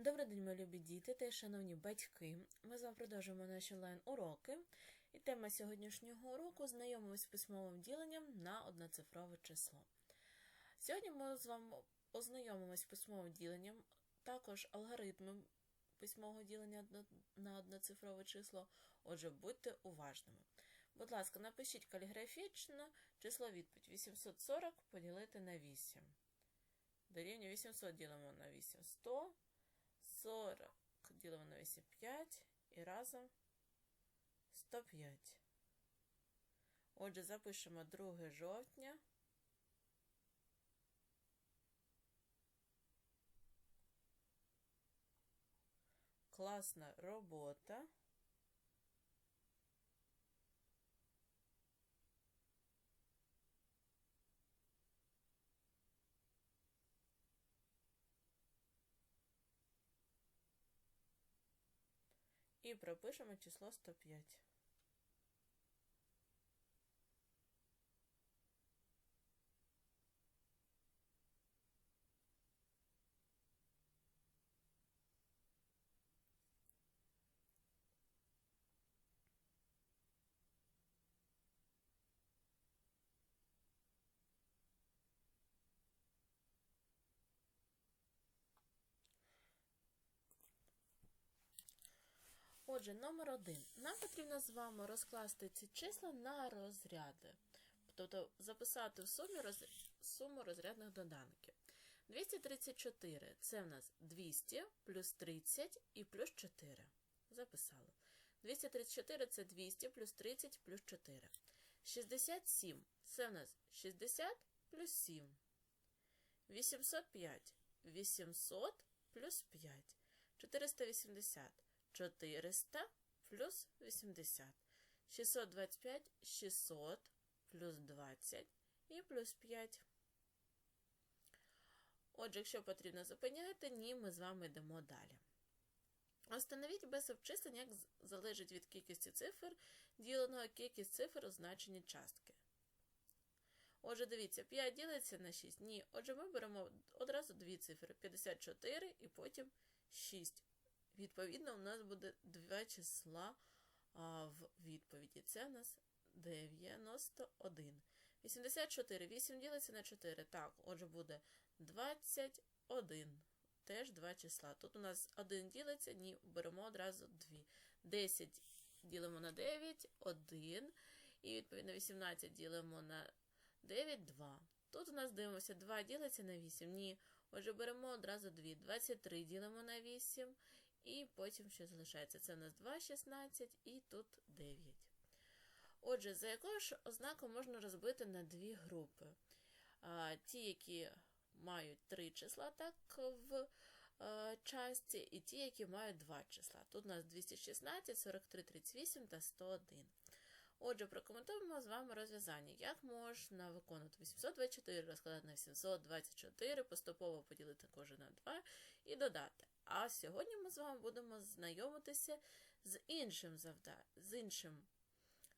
Добрий день, мої любі діти та шановні батьки. Ми з вами продовжуємо наші онлайн-уроки. І тема сьогоднішнього уроку знайомимось з письмовим діленням на одноцифрове число. Сьогодні ми з вами ознайомимось з письмовим діленням, також алгоритмом письмового ділення на одноцифрове число. Отже, будьте уважними. Будь ласка, напишіть каліграфічно число відповідь 840 поділити на 8. Дорівнює 800 ділимо на 8 100. 40 ділимо на 8 5 і разом 105. Отже, запишемо 2 жовтня. Класна робота. І пропишемо число 105. Отже, номер один. Нам потрібно з вами розкласти ці числа на розряди. Тобто записати в сумі роз... суму розрядних доданків. 234 це в нас 200 плюс 30 і плюс 4. Записали. 234 це 200 плюс 30 плюс 4. 67 це в нас 60 плюс 7. 805 800 плюс 5. 480 400 плюс 80. 625 600 плюс 20 і плюс 5. Отже, якщо потрібно зупиняти, ні, ми з вами йдемо далі. Остановіть без обчислень, як залежить від кількості цифр, діленого кількість цифр у значенні частки. Отже, дивіться, 5 ділиться на 6. Ні. Отже, ми беремо одразу дві цифри 54 і потім 6. Відповідно, у нас буде два числа а, в відповіді. Це у нас 91. 84. 8 ділиться на 4. Так, отже, буде 21. Теж два числа. Тут у нас 1 ділиться, ні, беремо одразу 2. 10 ділимо на 9, 1. І відповідно 18 ділимо на 9, 2. Тут у нас дивимося, 2 ділиться на 8. Ні. Отже, беремо одразу 2. 23 ділимо на 8. І потім що залишається? Це у нас 2, 16 і тут 9. Отже, за якою ж ознакою можна розбити на дві групи? А, ті, які мають три числа так в е, частці, і ті, які мають два числа. Тут у нас 216, 43, 38 та 101. Отже, прокоментуємо з вами розв'язання. Як можна виконати 824 розкладати на 724, поступово поділити кожен на 2 і додати. А сьогодні ми з вами будемо знайомитися з іншим завда... з іншим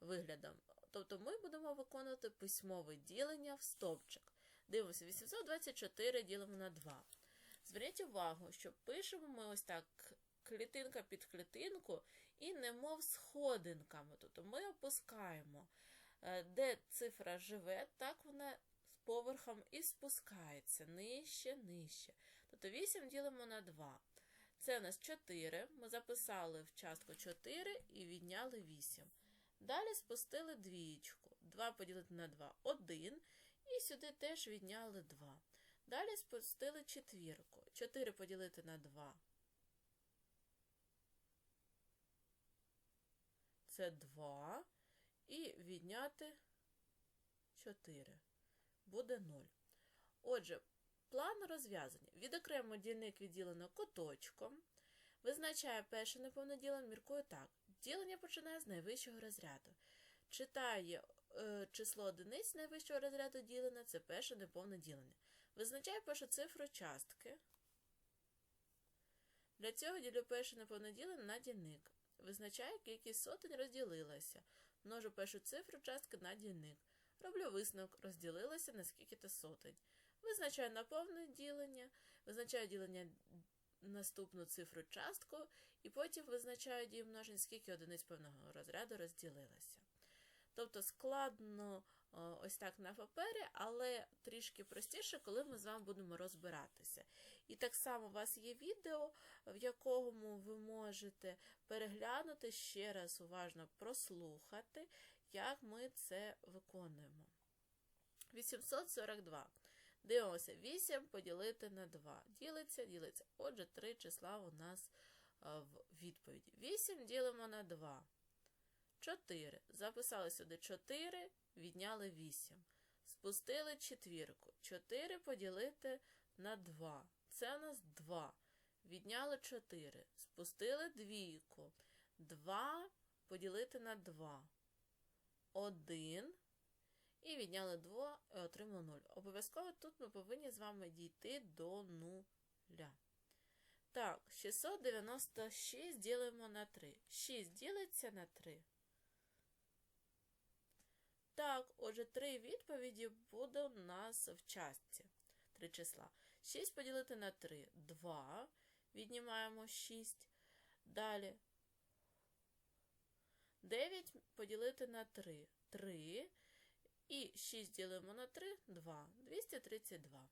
виглядом. Тобто ми будемо виконувати письмове ділення в стовпчик. Дивимося, 824 ділимо на 2. Зверніть увагу, що пишемо ми ось так клітинка під клітинку і немов сходинками. Тобто ми опускаємо, е, де цифра живе, так вона з поверхом і спускається нижче, нижче. Тобто 8 ділимо на 2. Це у нас 4. Ми записали в частку 4 і відняли 8. Далі спустили двієчку. 2 поділити на 2 1. І сюди теж відняли 2. Далі спустили четвірку. 4 поділити на 2. Це 2. І відняти 4. Буде 0. Отже, план розв'язання. Відокремо дільник відділено куточком. Визначає перше неповне ділення, міркує так. Ділення починає з найвищого розряду. Читає е, число одиниць найвищого розряду ділення, це перше неповне ділення. Визначає першу цифру частки. Для цього ділю перше неповне ділення на дільник. Визначає кількість сотень розділилася. Множу першу цифру частки на дільник. Роблю висновок, розділилася на скільки-то сотень. Визначаю наповне ділення, визначаю ділення наступну цифру частку, і потім визначаю дію множень, скільки одиниць певного розряду розділилося. Тобто складно ось так на папері, але трішки простіше, коли ми з вами будемо розбиратися. І так само у вас є відео, в якому ви можете переглянути ще раз уважно прослухати, як ми це виконуємо. 842. Дивимося, 8 поділити на 2. Ділиться, ділиться. Отже, три числа у нас в відповіді. 8 ділимо на 2. 4. Записали сюди 4, відняли 8. Спустили четвірку. 4 поділити на 2. Це у нас 2. Відняли 4. Спустили двійку. 2 поділити на 2. 1. І відняли 2 і отримали 0. Обов'язково тут ми повинні з вами дійти до нуля. Так, 696 ділимо на 3. 6 ділиться на 3. Так, отже, три відповіді буде у нас в частці. Три числа. 6 поділити на 3 2. Віднімаємо 6. Далі. 9 поділити на 3 3. І 6 ділимо на 3 2. 232.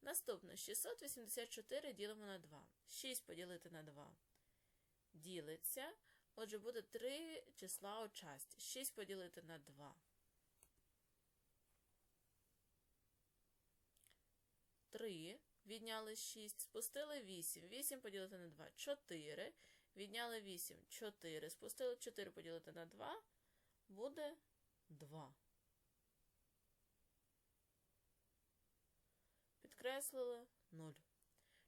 Наступне 684 ділимо на 2. 6 поділити на 2. Ділиться. Отже, буде 3 числа у часті. 6 поділити на 2. 3, відняли 6, спустили 8. 8 поділити на 2 4. Відняли 8, 4. Спустили 4 поділити на 2. Буде 2. Підкреслили 0.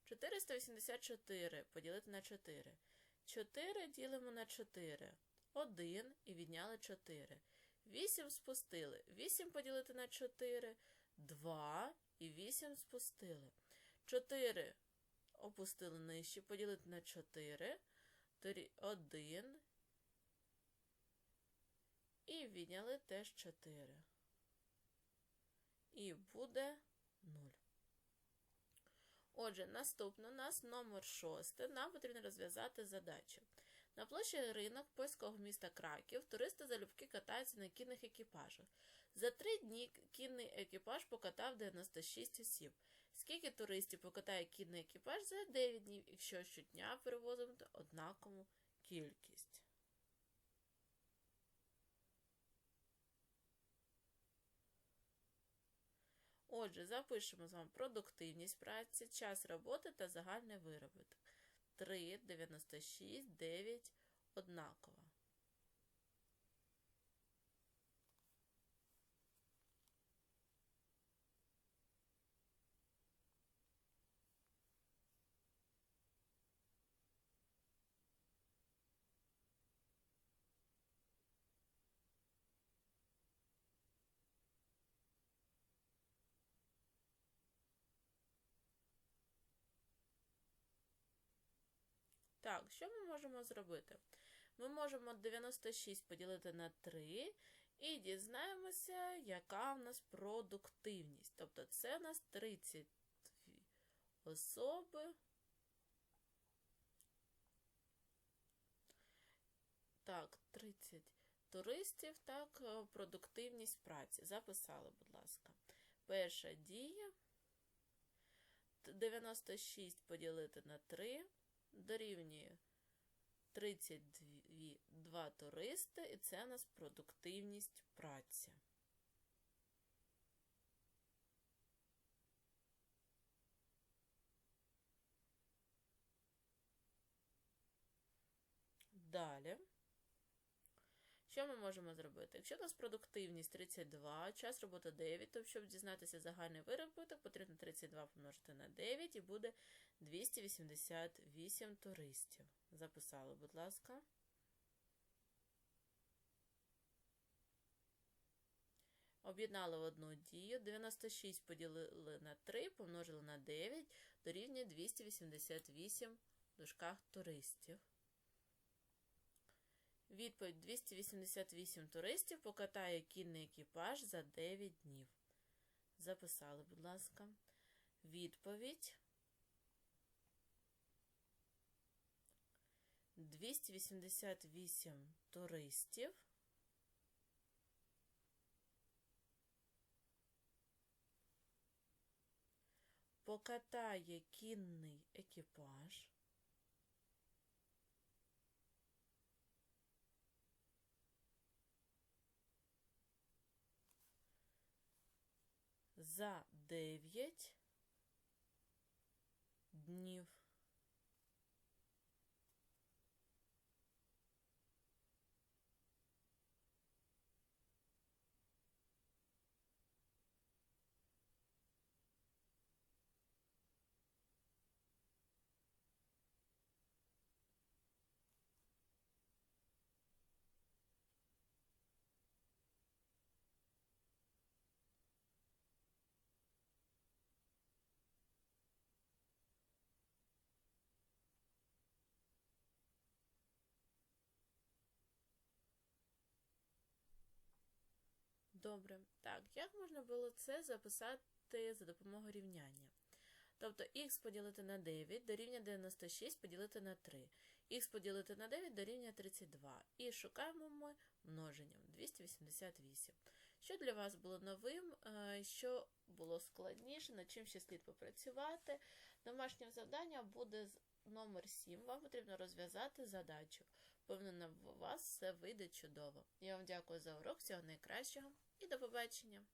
484 поділити на 4. 4 ділимо на 4. 1 і відняли 4. 8 спустили. 8 поділити на 4. 2 і 8 спустили. 4 опустили нижче, поділити на 4, 1 і відняли теж 4. І буде 0. Отже, наступно у нас номер 6. Нам потрібно розв'язати задачу. На площі ринок польського міста Краків туристи залюбки катаються на кінних екіпажах. За три дні кінний екіпаж покатав 96 осіб. Скільки туристів покатає кінний екіпаж за 9 днів, якщо щодня перевозити однакову кількість? Отже, запишемо з вами продуктивність праці, час роботи та загальний виробіток. 3, 96, 9 однаково. Так, що ми можемо зробити? Ми можемо 96 поділити на 3 і дізнаємося, яка в нас продуктивність. Тобто це у нас 30 особи. Так, 30 туристів, так, продуктивність праці. Записали, будь ласка. Перша дія. 96 поділити на 3 дорівнює 32 туристи, і це у нас продуктивність праці. Далі. Що ми можемо зробити? Якщо у нас продуктивність 32, час роботи 9, то щоб дізнатися загальний виробіток, потрібно 32 помножити на 9 і буде 288 туристів. Записали, будь ласка. Об'єднали в одну дію. 96 поділили на 3, помножили на 9, дорівнює 288 в дужках туристів. Відповідь 288 туристів покатає кінний екіпаж за 9 днів. Записали, будь ласка. Відповідь 288 туристів. Покатає кінний екіпаж. За 9 днів. Добре. Так, як можна було це записати за допомогою рівняння? Тобто х поділити на 9 дорівнює 96 поділити на 3. Х поділити на 9 дорівнює 32. І шукаємо ми множенням 288. Що для вас було новим, е, що було складніше, над чим ще слід попрацювати. Домашнє завдання буде номер 7. Вам потрібно розв'язати задачу. Впевнена, у вас все вийде чудово. Я вам дякую за урок, всього найкращого і до побачення!